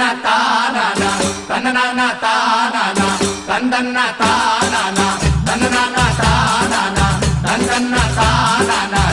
తందన్న తానా తన్నన తానా తందన్న తానా తన్నన తానా తందన్న తానన.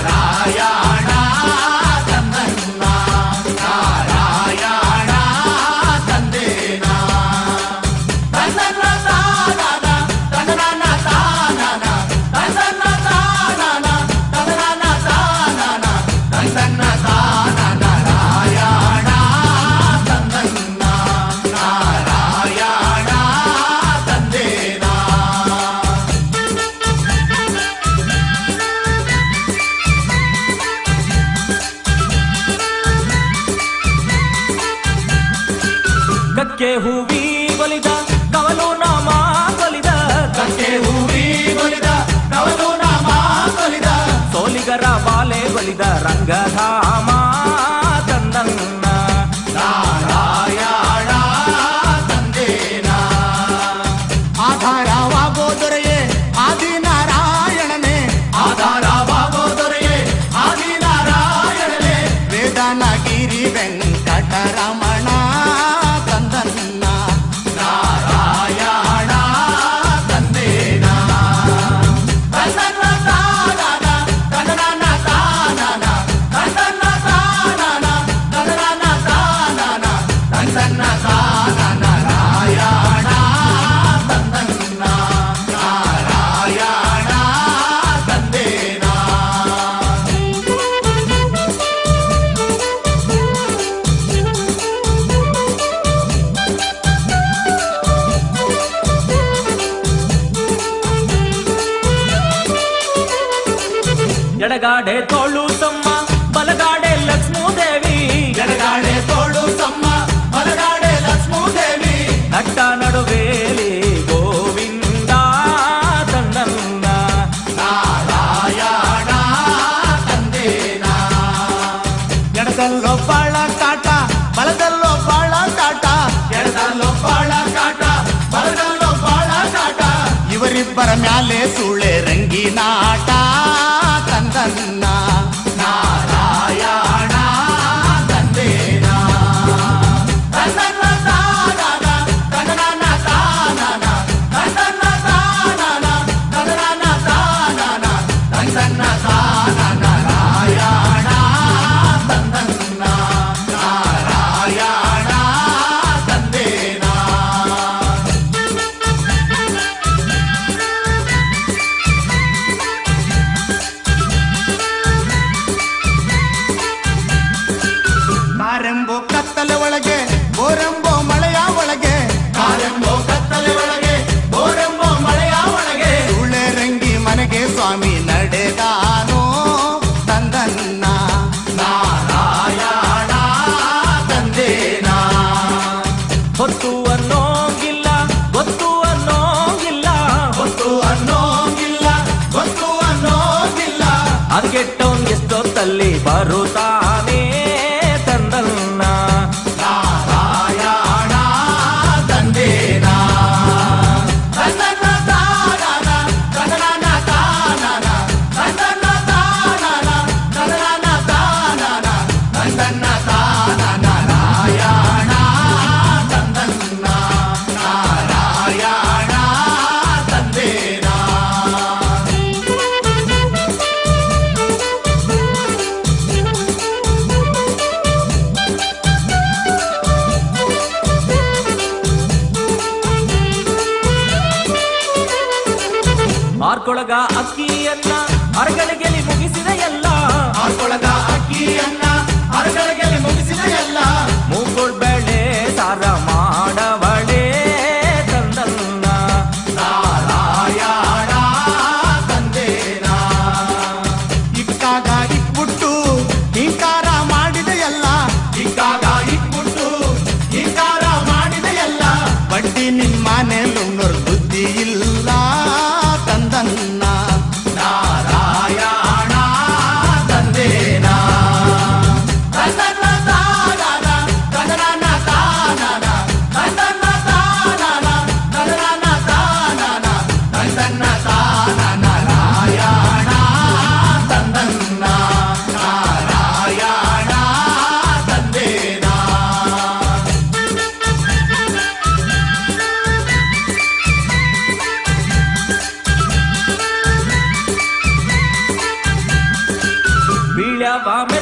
ಕಕ್ಕೆ ಹೂವಿ ಒಲಿದ ಕವಲು ನಾಮ ಕೊಲಿದ ಕಕ್ಕೆ ಹೂವಿ ಒಲಿದ ಕವಲು ನಾಮ ಕೊಲಿದ ಸೋಲಿಗರ ಬಾಲೆ ಒಲಿದ ರಂಗಧಾಮ ಎಡಗಾಡೆ ತೋಳು ತಮ್ಮ ಬಲಗಾಡೆ ಲಕ್ಷ್ಮೂದೇವಿ ಎಡಗಾಡೆ ತೋಳು ತಮ್ಮ ಬಲಗಾಡೆ ಲಕ್ಷ್ಮೂದೇವಿ ನಟ್ಟ ನಡುವೇಲಿ ಗೋವಿಂದ ತಂದನ್ನ ನಾರಾಯಣ ತಂದೇನ ಎಡದಲ್ಲೋ ಬಾಳ ಕಾಟ ಬಲದಲ್ಲೋ ಬಾಳ ಕಾಟ ಎಡದಲ್ಲೋ ಬಾಳ ಕಾಟ ಬಲದಲ್ಲೋ ಬಾಳ ಕಾಟ ಇವರಿಬ್ಬರ ಮ್ಯಾಲೆ ಸುಳೆ ರಂಗಿನಾಟ మార్కెట్ ఎస్తో తల్లి బరుతా ಮಾರ್ಕೊಳಗ ಅಕ್ಕಿಯನ್ನ ಅರಗಳಿಗೆಲಿ ಮುಗಿಸಿದ ಎಲ್ಲ. ಆರ್ಕೊಳಗ pa'